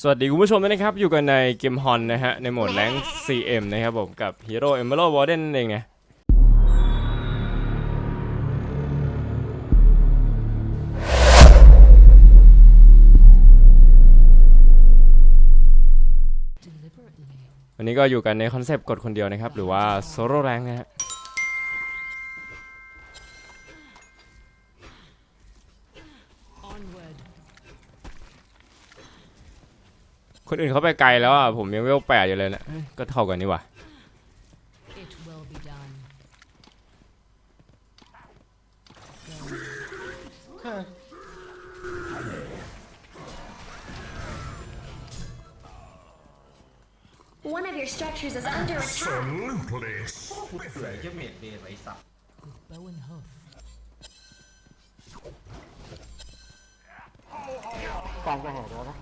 สวัสดีคุณผู้ชมด้วยนะครับ อยู่กันในเกมฮอนนะฮะ ในโหมดแรง CM นะครับผม กับ Hero Emerald Warden นั่นเองไงวันนี้ก็อยู่กันในคอนเซปต์กดคนเดียวนะครับ หรือว่าโซโล่แรงนะฮะ คนอื่นเขาไปไกลแล้วอะผมยังเวลแปดอยู่เลยนะเอ้ยก็เท่ากันนี่หว่า It will be done. One of your structures is under attack. Absolutely เสือเยี่ยมเม็ดเดนไอ้สัตว์ With bow and hoof. กลางจะแหกแล้วนะ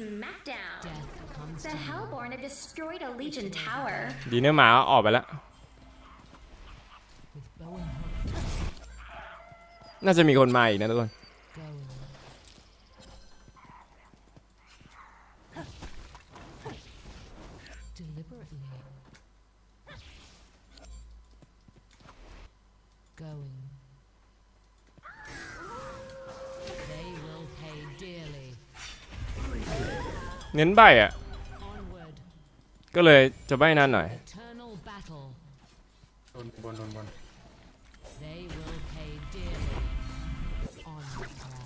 Smackdown. Death comes The to you. Hellborn have destroyed a Legion tower. ดีเนอร์หมาออกไปแล้ว With bow and hoof. น่าจะมีคนมาอีกนะทุกคน Going. Deliberately. Going. They will pay dearly. เน้นใบอะ Onward. ก็เลยจะใบนานหน่อย Eternal battle. บนบนบนบน They will pay dearly. On the prowl.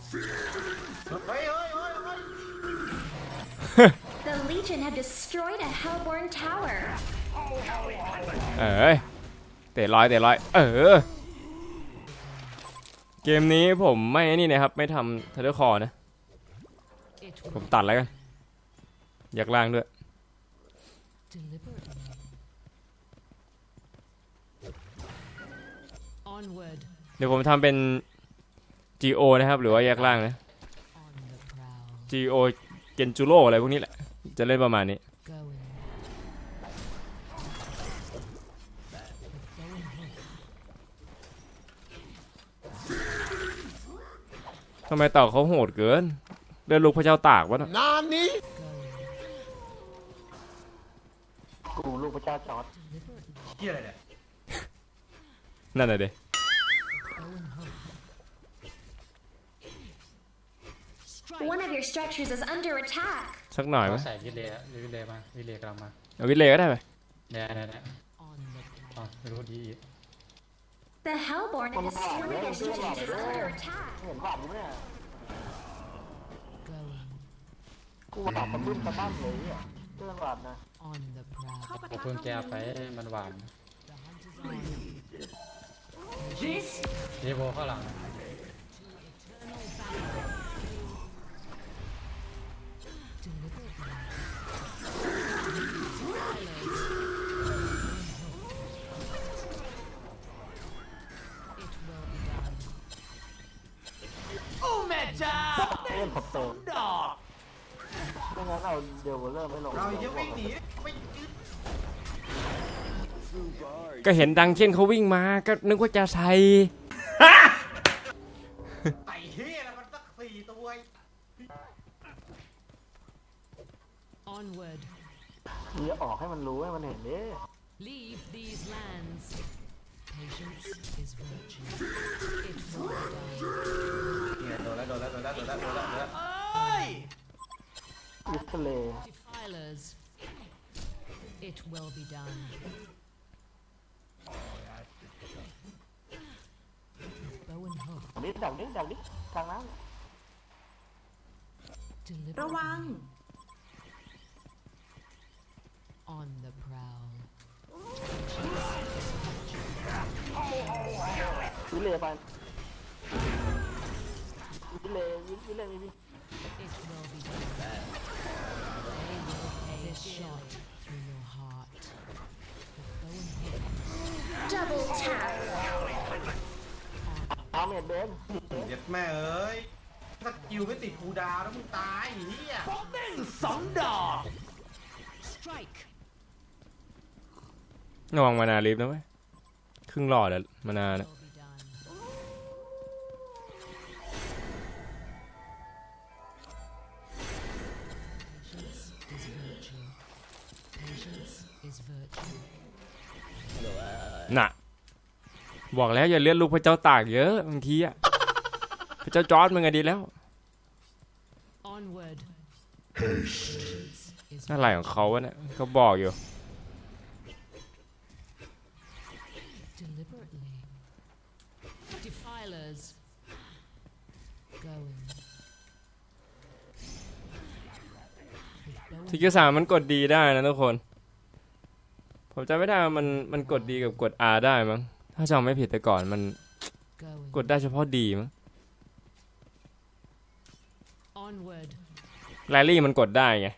เฮ้ยเฮ้ยเฮ้ยเฮ้ย The Legion have destroyed a Hellborn tower. เอ้ยเตะร้อยเตะร้อย เออ เกมนี้ผมไม่นี่นะครับ ไม่ทำเทเลคอร์นะ It ผม will ตัดแล้วกัน อยากล่างด้วย deliberately. Onward. เดี๋ยวผมทำเป็น GO นะครับ หรือว่าแยกล่างนะ On the prowl. GO เกนจูโรอะไรพวกนี้แหละ จะเล่นประมาณนี้ Going. With bow and hook. ทำไมเต่าเขาโหดเกินเดินลูกพระเจ้าตากวะน่ะ Going. กูลูก พระเจ้าจอร์ด Deliberately. เฮียอะไรเนี่ยนั่นน่ะเด Bow and hook. One of your structures is under attack. สักหน่อยไหมเราใส่วิเลย์อะวิเลย์มาวิเลย์กำลังมาเอาวิเลย์ก็ได้ไหมเนี่ยเนี่ยเนี่ย On the prowl. อ๋อไม่รู้ดีอีก The Hellborn have destroyed one of your structures is under attack. เห็นบาดอยู่ไหมอะ Going. กูว่าบาดตะบึ้มตะบ้ามเลยเนี่ยเรื่องบาดนะ On the prowl. ผมเพิ่งแก้ไปมันหวาน The hunt is on. เดโบข้างหลัง Eternal battle. Deliberately. It will be done. เล่นผมเติมไม่งั้นเอาเดวเริ่มไม่ลงเรายังวิ่งหนี ก็เห็นดังเช่นเขาวิ่งมา ก็นึกว่าจะใส่ไอ้เฮียแล้วมันสักสี่ตัว Onward. มีออกให้มันรู้ให้มันเห็นดิ Leave these lands. Patience is virtue. It will be done. เนี่ยโดนแล้วโดนแล้วโดนแล้วโดนแล้วโดนแล้วโดนแล้วอิสเล Defilers. It will be done. Bow and hook. นี่ดักดิดักดิทางนั้น Deliberately. On the prowl. วิเลไปวิเลวิเลมี It will be done. They will pay this shot through your heart. With bow and hook. Double tap. น็โดนเย็ดแม่เอ้ยถ้ากิวไม่ติดคูดาแล้วมึงตายไอ้เหี้ยป๊อกเด้งสองดอกระวังมานาลิฟนะเว้ยครึ่งหลอดแล้วมานาเนี่ยน่ะ บอกแล้วอย่าเลือดลูกพระเจ้าตากเยอะบางทีอะพระเจ้าจอร์ดมึงอะดีแล้ว Onward. Patience is อะไรของเขาวะเนี่ยเขาบอกอยู่ deliberately. Defilers. Going. With ทิ bow กสามมันกดดีได้นะทุกคน ผมจำไม่ได้ว่ามันมันกดดีกับกด R ได้มั้ง ถ้าจำไม่ผิดแต่ก่อนมัน going. กดได้เฉพาะดีมั้ง Onward. แรลลี่มันกดได้ไง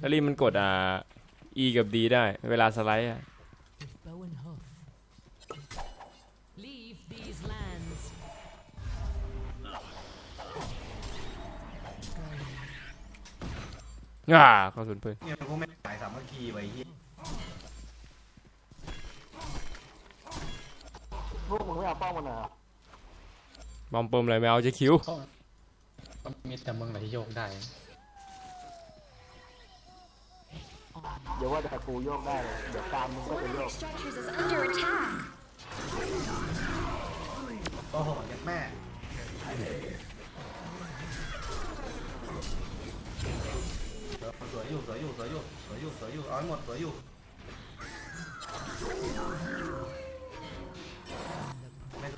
แรลลี่มันกด deliberately. อ่า E กับ D ได้ เวลาสไลด์อะ With bow and hoof. Leave these lands. Going. อ่าเข้าสุนปืนเนี่ยพวกแม่งสายสามัคคีไว้เฮีย พวกมึงไม่เอาป้องมันเหรอบอมเปิมอะไรไม่เอาจะคิวก็ก็มีแต่มึงแหละที่โยกได้ เดี๋ยวว่าแต่กูโยกได้เลยเดี๋ยวตามมึงก็ One จะ of โย your ก structures is under attack. โอ้โหยัดแม่เออสวยอยู่สวยอยู่สวยอยู่สวยอยู่สวยอยู่เอาให้หมดสวยอยู่ไม่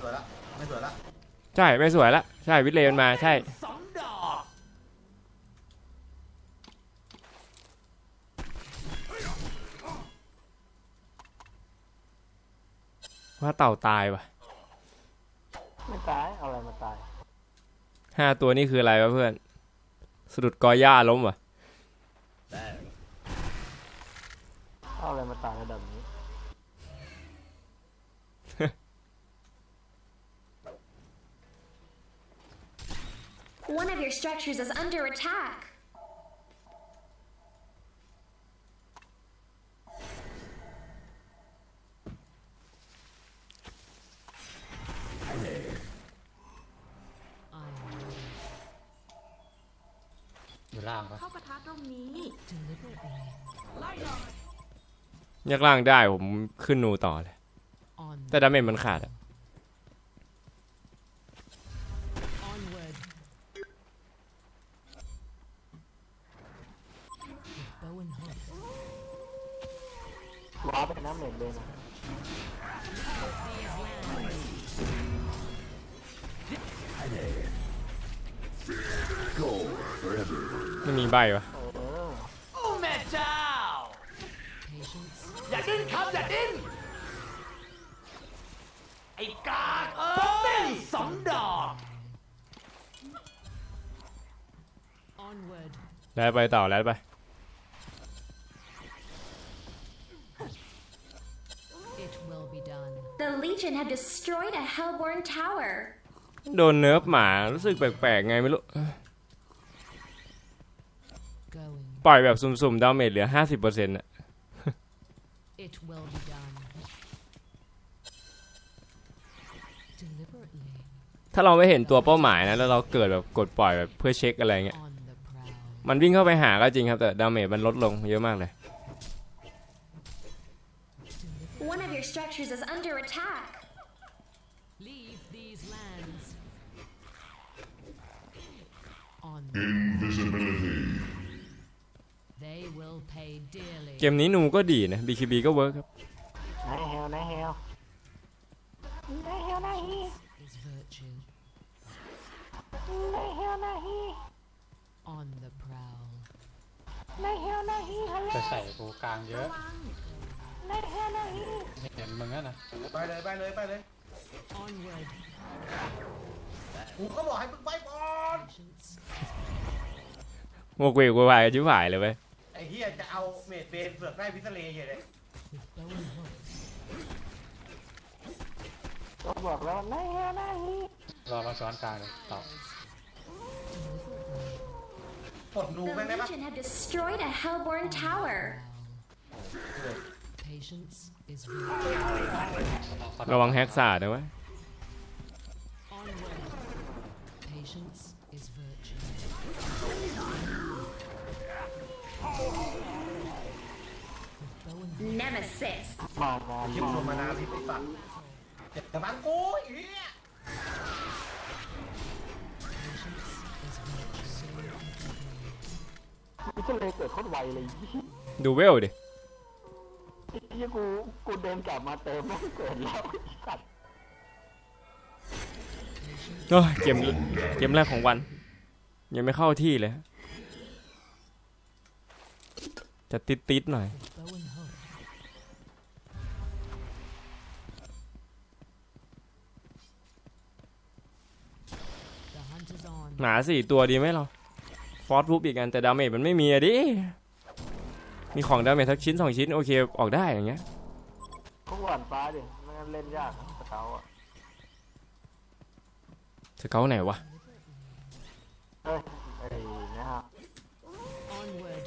สวยละไม่สวยละใช่ ไม่สวยละใช่วิทเลย์มันมาใช่ว่าเต่าตายว่ะไม่ตาย เอาอะไรมาตาย ห้าตัวนี่คืออะไรวะเพื่อนสะดุดกอหญ้าล้มว่ะ เอาอะไรมาตายระดับนี้ One of your structures is under attack. I am ready. อยู่ล่างปะ Deliberately. ยากล่างได้ผมขึ้นนูต่อเลย On. แต่ดาเมจมันขาดอะ ว้าไปน้ำเน็ตเลยนะ These lands. ไม่มีใบวะเออ Patience. อย่าดิ้นครับอย่าดิ้น ไอ้กากเอ้ยสองดอก Onward. แล้วไปต่อแล้วไป Legion have destroyed a Hellborn tower. โดนเนิร์ฟหมารู้สึกแปลกๆไงไม่รู้ Going. ปล่อยแบบสุ่มๆดาเมจเหลือ 50%อะ It will be done. Deliberately. ถ้าเราไม่เห็นตัวเป้าหมายนะ แล้วเราเกิดแบบกดปล่อยแบบเพื่อเช็คอะไรเงี้ย On the prowl. มันวิ่งเข้าไปหาก็จริงครับ แต่ดาเมจมันลดลงเยอะมากเลย One of your structures is under attack. เกมนี้นูก็ดีนะ BKB ก็เวิร์กครับนายเฮลนายเฮลนายเฮลนายฮี Is virtue นายเฮลนายฮี on the prowl. นายเฮลนายฮีฮัลโหลจะใส่กูกลางเยอะนายเฮลนายฮีไม่เห็นมึงอะนะไปเลยไปเลยไปเลย Onward. กูก็บอกให้มึงไปก่อน Patience. โมกเวกวายชิบหายเลยเว้ยไอ้เฮียจะเอาเมดเบนเสือกได้พิษเลเฉยเลย With bow and hoof. ก็บอกแล้วนายเฮลนายฮีรอมาซ้อนกลางเลยต่อ Deliberately. กดนู The แม่งได้ปะ Legion have destroyed a Hellborn tower. Patience is virtue. ระวังแฮกซาดนะเว้ย Onward. Patience Nemesis. มางานยิบลงมานาพิษไอ้สัตว์เจ็บแต่บังกูอ้เหี้ย Patience is virtue. นี่ก็เลยเกิดโคตรไวเลยดูเวลดิยี่กูกูเดินกลับมาเติมแล้วเกิดแล้วสัตว์โอ้ยเกมเกมแรกของวัน ยังไม่เข้าที่เลย จะติดติดหน่อย bow and หมาสี่ตัวดีไหมเราฟอสรูปอีกอันแต่ดาเมจมันไม่มีอะดิ มีของดาเมจทักชิ้นสองชิ้น โอเค ออกได้อย่างเงี้ยก็หวานฟ้าดิไม่งั้นเล่นยากนะสเกาอะสเกลไหนวะเอ้ยไอ้นะฮะ Onward.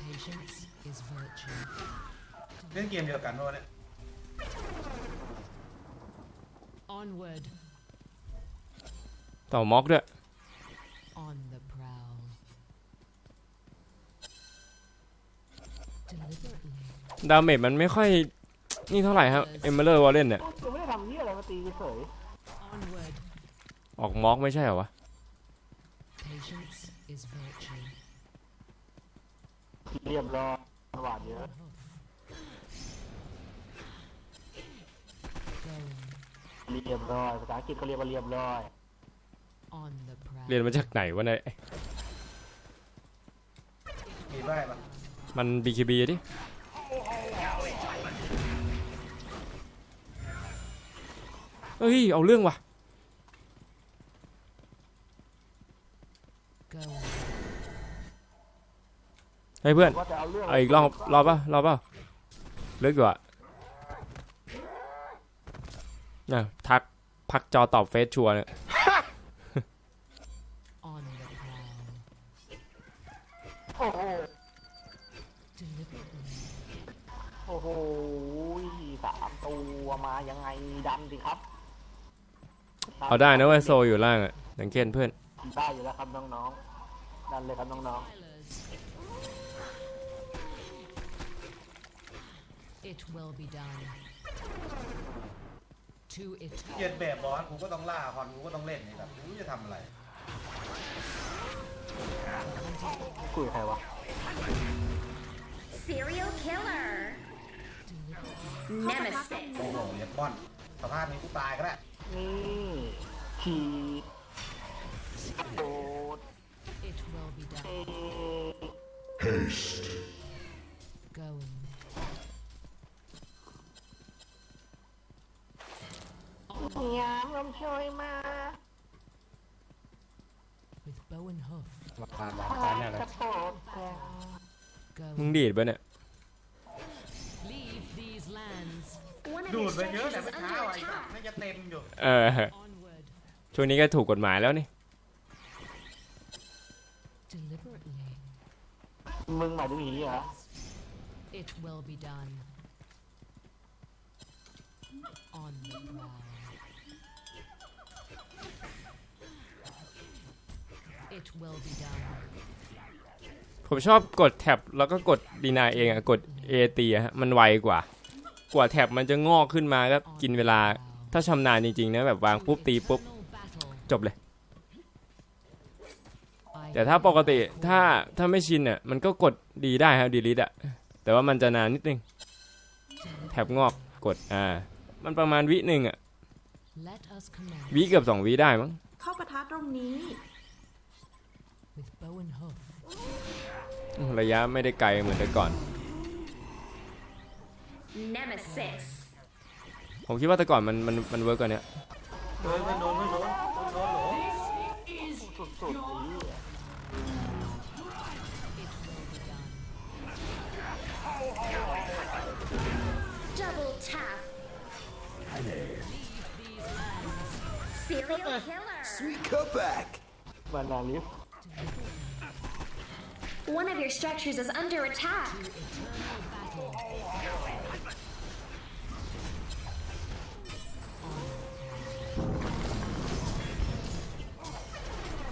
Patience is virtue. เล่นเกมเดียวกันเมื่อวานเนี่ย Onward. ต่อม็อกด้วย On the prowl. Deliberately. ดาเมจมันไม่ค่อยนี่เท่าไหร่ครับเอเมอร์วอลเลนเนี่ย กูไม่ได้ทำนี่อะไรมาตีเฉย Onward. ออกม็อกไม่ใช่เหรอวะ Patience is virtue. เรียบร้อยหวานเยอะ Going เรียบร้อยภาษาอังกฤษเขาเรียกว่าเรียบร้อย on the prowl. เรียนมาจากไหนวะเนี่ยมีได้ปะมัน BKB ดิเฮ้ย เอาเรื่องว่ะ Going. เฮ้ยเพื่อนว่าจะเอาเรื่องเอาอีกรอบรอบป่ะรอบป่ะเลิกอยู่อะเนี่ยทักพักจอตอบเฟซชัวร์เนี่ย On the prowl. โอ้โห Deliberately. โอ้โหสามตัวมายังไงดันสิครับเอาได้นะเว้ยโซอยู่ล่างอะสังเกตเพื่อนได้อยู่แล้วครับน้องๆดันเลยครับน้อง Spoilers. It will be done. To it. เกียนแบบบอสกูก็ต้องล่าคอนกูก็ต้องเล่นนี่แบบกูจะทำอะไรๆ คุยกับใครวะ Serial killer. Nemesis. โอ้โหเรียบบอนสภาพนี้กูตายก็ได้นี่ขีดโดด It will be เอ done. Going. งามลมช่วยมา With bow and hoof. มาตามหลังตายแน่เลยกระโดดแทงมึง Going. ดีดปะเนี่ย Leave these lands. One of ดู your ดไปเยอะ structures แต่ is ไม่เช้า under ไอ้สัตว์ attack. น่าจะเต็มอยู่เออ Onward. ช่วงนี้ก็ถูกกฎหมายแล้วนี่ Deliberately. มึงหมายถึงหีเหรอ It will be done. On the prowl. ผมชอบกดแท็บแล้วก็กดดีนาเองอะกด A ตีอะฮะมันไวกว่า กว่าแท็บมันจะงอกขึ้นมาก็ On กิน the เวลา prowl. ถ้าชำนาญจริงๆนะแบบวางปุ๊บตีปุ๊บ Eternal battle. จบเลย I แต่ถ้าปกติ call ถ้าถ้าไม่ชินอะมันก็กดดีได้ครับดีลิทอะแต่ว่ามันจะนานนิดนึง แท็บงอกกดอ่า มันประมาณวิหนึ่งอะ Let us commence วิเกือบสองวิได้มั้งเข้าปะทะตรงนี้ with bow and hoof. ระยะไม่ได้ไกลเหมือนแต่ก่อน Nemesis. ผมคิดว่าแต่ก่อนมันมันมันเวิร์กกว่าเนี้ยโดนไม่โดนไม่โดนโดนโหลสุดๆอี It will be done. Double tap. Serial killer. บานาลิฟ One of your structures is under attack. Eternal battle.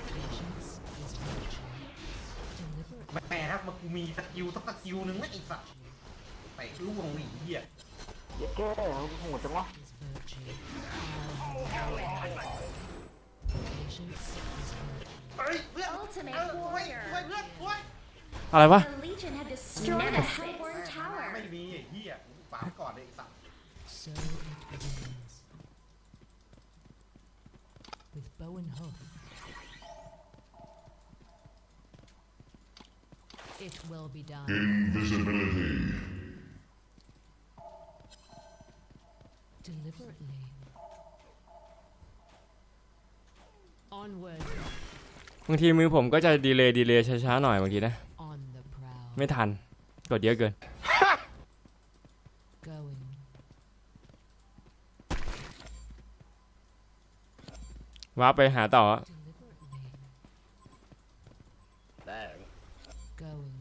Patience is virtue. Deliberate แม่ถ้ามากูมีสกิลสักสกิลหนึ่งนะไอ้สัตว์ะล่วงหนีเหี้ยเย็ดแก้โหดจังวะ is virtue. Power is Patience is virtue. เฮ้ยเพื่อน Ultimate เออเว้ย warrior. เว้ยเพื่อนเว้ย อะไรวะ The Legion have destroyed a Hellborn ไม่ tower. มีไอ้เหี้ยกูปามก่อนเลยไอ้สัตว์ So it begins. With bow and hoof. It will be done. Invisibility. Deliberately. Onward, บางทีมือผมก็จะดีเลย์ดีเลย์ช้าๆหน่อยบางทีนะ on the prowl. ไม่ทัน กดเยอะเกิน Going. ว้าร์ปไปหาต่อ Deliberately. Going.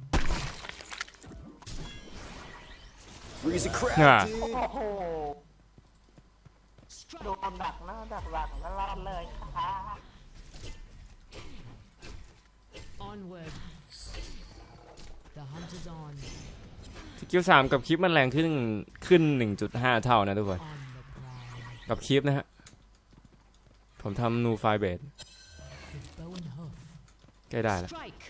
อ่าโอ้โหโดนดักนะดักหลังแล้วลาดเลยค่ะ Onward. The hunt is on. สกิลสามกับคลิปมันแรงขึ้นขึ้น 1.5 เท่านะทุกคน On the prowl. กับคลิปนะฮะ ผมทำนูไฟเบด With bow and hoof. ใกล้ได้แล้ว Strike.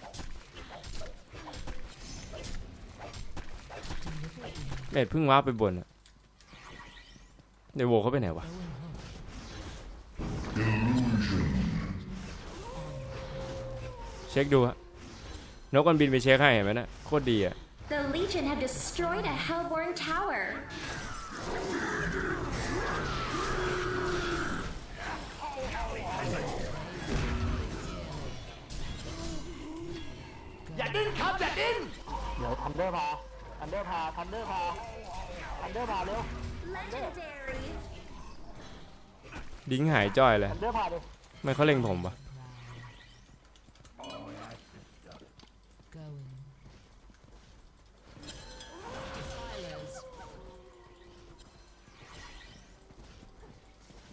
Deliberately. เบดเพิ่งว้าร์ปไปบนอะเดี๋ยวโวเขาไปไหนวะ Bow and hoof. เช็คดูฮะนกมันบินไปเช็คให้เห็นไหมนะโคตรดีอะ The Legion have destroyed a Hellborn tower. อย่าดิ้นครับอย่าดิ้นเดี๋ยวทันเดอร์พาทันเดอร์พาทันเดอร์พาทันเดอร์พาเร็ว Legendary. ดิ้งหายจ้อยเลย ทันเดอร์พาดิ ไม่เขาเล็งผมปะ Going. Defilers.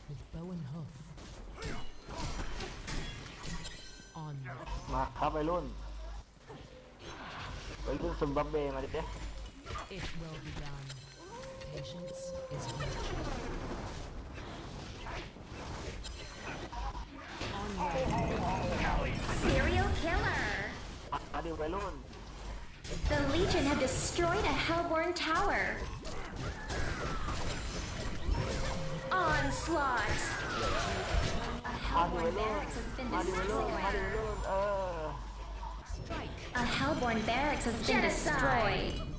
With bow and hoof. On. มาครับวัยรุ่นวัยรุ่นซุมบับเบมาดิเด้ It will be done. Patience is virtue. ดิวัยรุ่น The Legion have destroyed a Hellborn tower. Onslaught. A มาดิวั Hellborn ยรุ่น barracks has been มาดิวัยรุ่นมาดิวัย destroyed. รุ่นเออ Strike. A Hellborn barracks has been destroyed. On the prowl.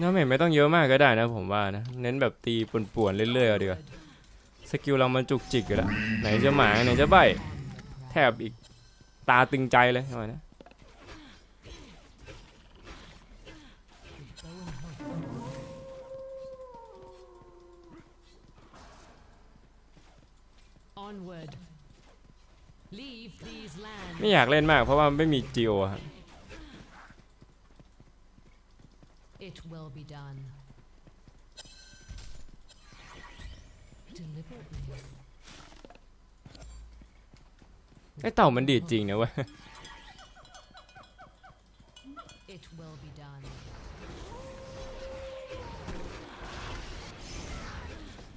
น้าเมจไม่ต้องเยอะมากก็ได้นะผมว่านะ เน้นแบบตีป่วนๆเรื่อยๆเอาดีกว่า สกิลเรามันจุกจิกอยู่แล้วไหนจะหมาไหนจะใบ On the prowl. แทบอีกตาตึงใจเลยทำไมนะ Bow and hoof. Onward. Leave these lands. ไม่อยากเล่นมากเพราะว่าไม่มีจีโอครับ It will be done. Deliberately. ไอเต่ามันดีดจริงนะเว้ย It will be done.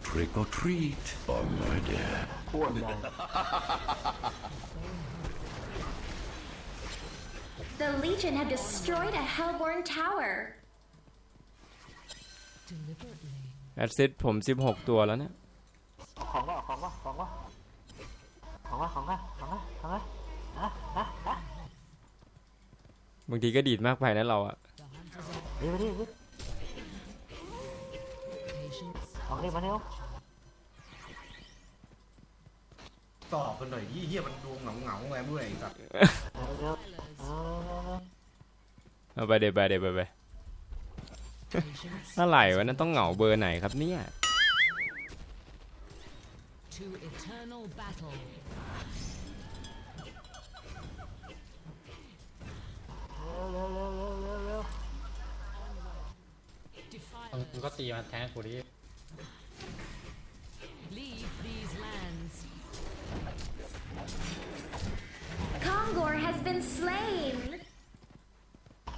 Trick or treat. On my dear. ปวดใหญ่ The Legion have destroyed a Hellborn tower. Deliberately. แอดซิดผม 16 ตัวแล้วนะของว่าของว่าของว่าของว่าของว่าของว่าของว่าฮะฮะฮะ บางทีก็ดีดมากไปนะเราอะ The hunt is on. เดี๋ยวดิดิ Patience. โอเคมาเร็วตอบกันหน่อยยี่เหี้ยมันดูเหงาเหงาๆไงเมื่อยไอ้สัตว์เร็วเร็วเออเอาไปเดี๋ยวไปเดี๋ยวไปไป Patience. เท่าไหร่วะนั่นต้องเหงาเบอร์ไหนครับเนี่ย To eternal battle. เร็วเร็วเร็วเร็วเร็วเร็วมึงก็ตีมันแทงกูดิ Leave these lands. been slain.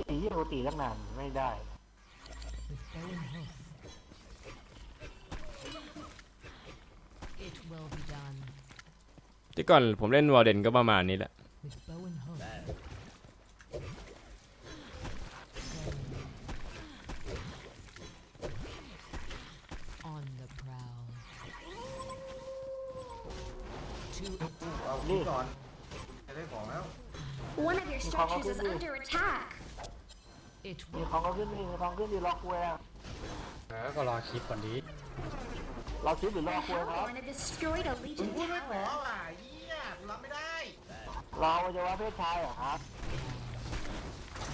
ตียี่โรตีตั้งนานไม่ได้ With bow and hoof. It will be done. ที่ก่อนผมเล่นวอลเดนก็ประมาณนี้แหละ With bow and hoof. นี่ ก่อนจะได้ของแล้ว One of your structures is under attack. it มี will ของก็ขึ้นมีของขึ้นดีล็อกเวร์แล้วก็รอคลิปก่อนดีเราคิดหรือ The ล็อกเวร์ครับ Hellborn have destroyed a มึง Legion พูดไม่พอ tower. ว่ะเหี้ยกูรับไม่ได้เราจะว่าเพศชายเหรอครับ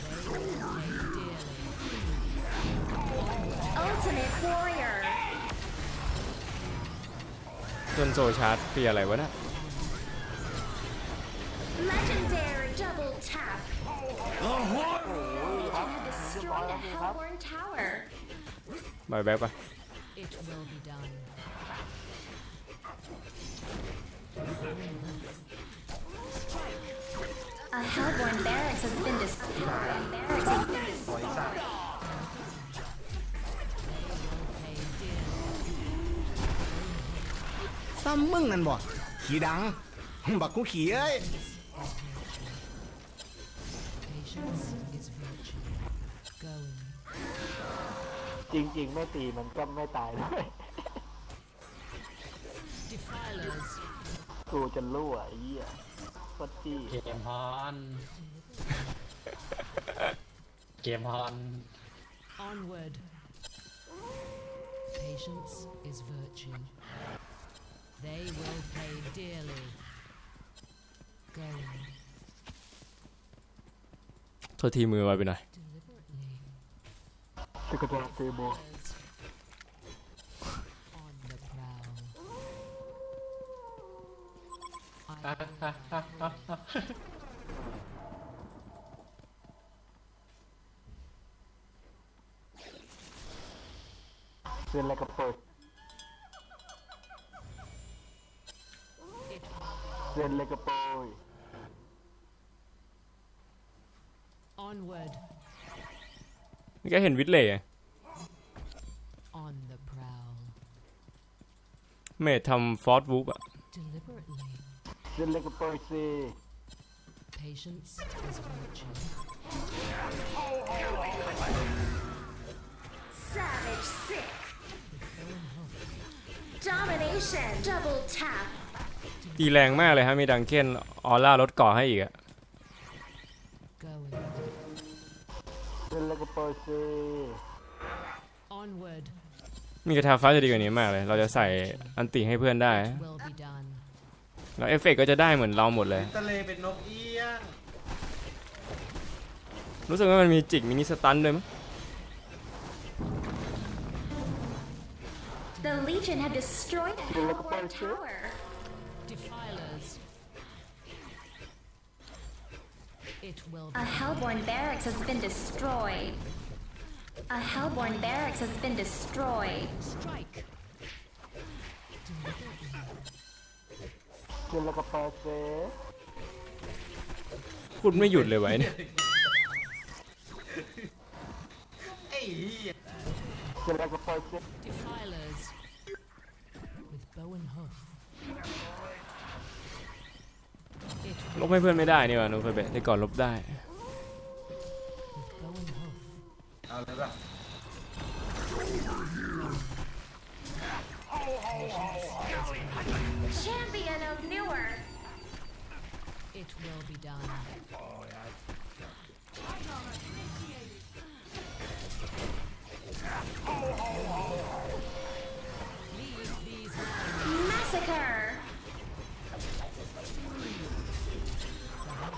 they will pay dearly. Ultimate warrior. จนโซชาร์จเปียอะไรวะน่ะ Legendary double tap. Legion have destroyed a Hellborn tower. บายแบ็กปะ It will be done. A Hellborn barracks has been destroyed. Barracks has been ปล่อยสัตว์ Pay dearly. ซ้ำมึงนั่นบ่ ขี่ดัง บักกูขี่เอ้ย จริงๆ ไม่ตีมันก็ไม่ตายด้วย Defilers. กูจะรั่วไอ้เหี้ยโคตรจี้เกมฮอน เกมฮอน Onward. Patience is virtue. They will pay dearly. Going. ทษทีมือไวไปหน่อยเสกตาเตโบ On the prowl. I อะอะอะอะอะเซนอะไรกับเปิดเซนอะไรกับเปิด Onward. นี่ก็เห็นวิทเล่ On the prowl. เมททำฟอร์ดวูฟอะ Deliberately. เซนอะไรกับเปิดสิ Patience is virtue. savage sick. Domination. Double tap. ตีแรงมากเลยฮะ มีดังเก้นออร่าลดเก่อให้อีกอะ เซนอะไรกับเปิดสิ Onward. มีกระทาฟ้าจะดีกว่านี้มากเลย เราจะใส่อันติให้เพื่อนได้ Will be done. แล้วเอฟเฟกต์ก็จะได้เหมือนเราหมดเลย ทะเลเป็นนกเอี้ยงรู้สึกว่ามันมีจิกมินิสตันด้วยมั้ง The Legion have destroyed a Hellborn tower. Defilers. It will A be Hellborn barracks has been destroyed. A Hellborn barracks has been destroyed. strike. Deliberately. เซนอะไรกับเปิดสิพูดไม่หยุดเลยไว้เนี่ยไอ้เหี้ยเซนอะไรกับเปิดสิ Defilers. With bow and hoof. ลบให้เพื่อนไม่ได้นี่หว่านูเคยเบะแต่ก่อนลบได้ with bow and hoof. เอาเลยป่ะ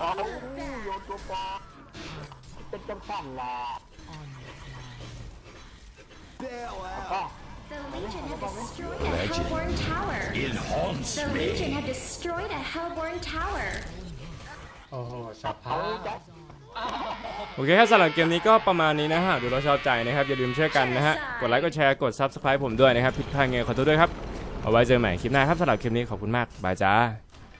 Massacre. เอาโยนตัวปลาเป็นจังสั่นละ on the prowl. ก็ The Legion have destroyed a Hellborn tower. It haunts The me. Legion have destroyed a Hellborn tower. โอ้โหสภาเอาพจัดโอเคครับสำหรับเกมนี้ก็ประมาณนี้นะฮะดูเราชอบใจนะครับ อย่าลืมช่วยกันนะฮะ กดไลค์ กดแชร์ กด Subscribe ผมด้วยนะครับผิดพลาดไงขอโทษด้วยครับ เอาไว้เจอใหม่คลิปหน้าครับสำหรับคลิปนี้ขอบคุณมาก บายจ้า